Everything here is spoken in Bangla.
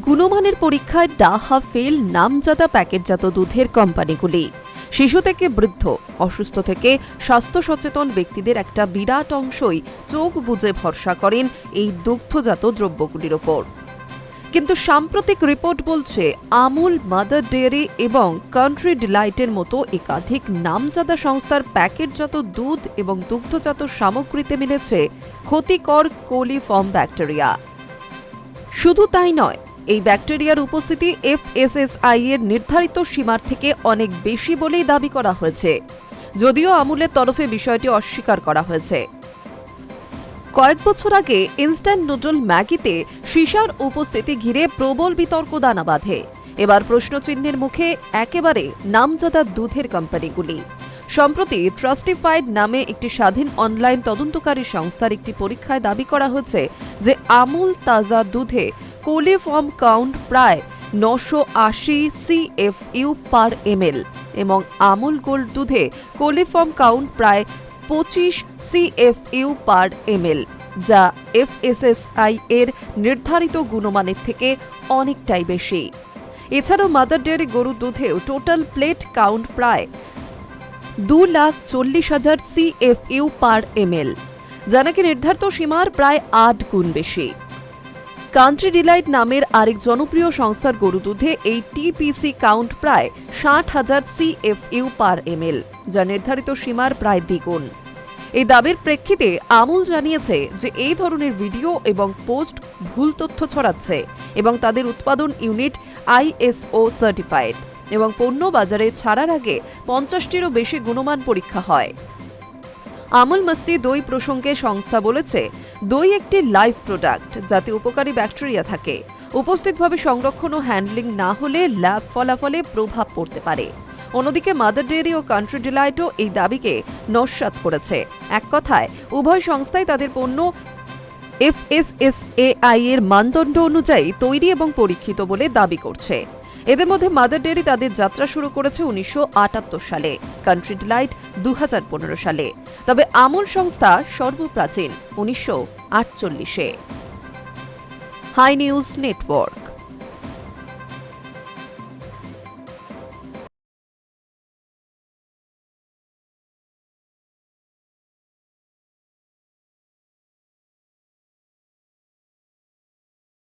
গুণমানের পরীক্ষায় ডাহা ফেল নামজাদা প্যাকেটজাত দুধের কোম্পানিগুলি। শিশু থেকে বৃদ্ধ, অসুস্থ থেকে স্বাস্থ্য সচেতন ব্যক্তিদের একটা বিরাট অংশই চোখ বুজে ভরসা করেন এই দুগ্ধজাত দ্রব্যগুলির ওপর। কিন্তু সাম্প্রতিক রিপোর্ট বলছে, আমুল, মাদার ডেয়ারি এবং কান্ট্রি ডিলাইটের মতো একাধিক নামজাদা সংস্থার প্যাকেটজাত দুধ এবং দুগ্ধজাত সামগ্রীতে মিলেছে ক্ষতিকর কোলিফর্ম ব্যাকটেরিয়া। শুধু তাই নয় এই ব্যাকটেরিয়ার উপস্থিতি এফএসএসআই এর নির্ধারিত সীমার থেকে অনেক বেশি বলেই দাবি করা হয়েছে। যদিও আমুলের তরফে বিষয়টি অস্বীকার করা হয়েছে। কয়েক বছর আগে ইনস্ট্যান্ট নুডল ম্যাগিতে সীসার উপস্থিতি ঘিরে প্রবল বিতর্ক দানা বাঁধে। এবার প্রশ্নচিহ্নের মুখে একেবারে নামজাদা দুধের কোম্পানিগুলি। সম্প্রতি ট্রাস্টিফাইড নামে একটি স্বাধীন অনলাইন তদন্তকারী সংস্থার একটি পরীক্ষায় দাবি করা হয়েছে যে আমুল তাজা দুধে কোলিফর্ম কাউন্ট প্রায় নশো আশি সিএফইউ পার এমএল এবং আমুল গোল্ড দুধে কোলিফর্ম কাউন্ট প্রায় পঁচিশ সিএফইউ পার এমএল, যা এফএসএসআই এর নির্ধারিত গুণমানের থেকে অনেকটাই বেশি। এছাড়াও মাদার ডেয়ারি গরুর দুধেও টোটাল প্লেট কাউন্ট প্রায় দু লাখ চল্লিশ হাজার সিএফইউ পার এমএল যা নাকি নির্ধারিত সীমার প্রায় আট গুণ বেশি। কান্ট্রি ডিলাইট নামের আরেক জনপ্রিয় সংস্থার গরু দুধে এই টিপিসি কাউন্ট প্রায় ষাট হাজার সিএফইউ পার এমএল, যা নির্ধারিত সীমার প্রায় দ্বিগুণ। এই দাবির প্রেক্ষিতে আমুল জানিয়েছে যে এই ধরনের ভিডিও এবং পোস্ট ভুল তথ্য ছড়াচ্ছে এবং তাদের উৎপাদন ইউনিট আইএসও সার্টিফাইড এবং পণ্য বাজারে ছাড়ার আগে পঞ্চাশটিরও বেশি গুণমান পরীক্ষা হয়। আমুল মস্তি দই প্রসঙ্গে সংস্থা বলেছে, দই একটি লাইভ প্রোডাক্ট যাতে উপকারী ব্যাকটেরিয়া থাকে। উপস্থিতভাবে সংরক্ষণ ও হ্যান্ডলিং না হলে ল্যাব ফলাফলে প্রভাব পড়তে পারে। অন্যদিকে মাদার ডেয়ারি ও কান্ট্রি ডিলাইটও এই দাবিকে নস্যাৎ করেছে। এক কথায়, উভয় সংস্থাই তাদের পণ্য এফএসএসএআই এর মানদণ্ড অনুযায়ী তৈরি এবং পরীক্ষিত বলে দাবি করছে। এদের মধ্যে মাদার ডেয়ারি তাদের যাত্রা শুরু করেছে উনিশশো আটাত্তর সালে, কান্ট্রি ডিলাইট দু হাজার পনেরো সালে। তবে আমুল সংস্থা সর্বপ্রাচীন উনিশশো আটচল্লিশে। High news network.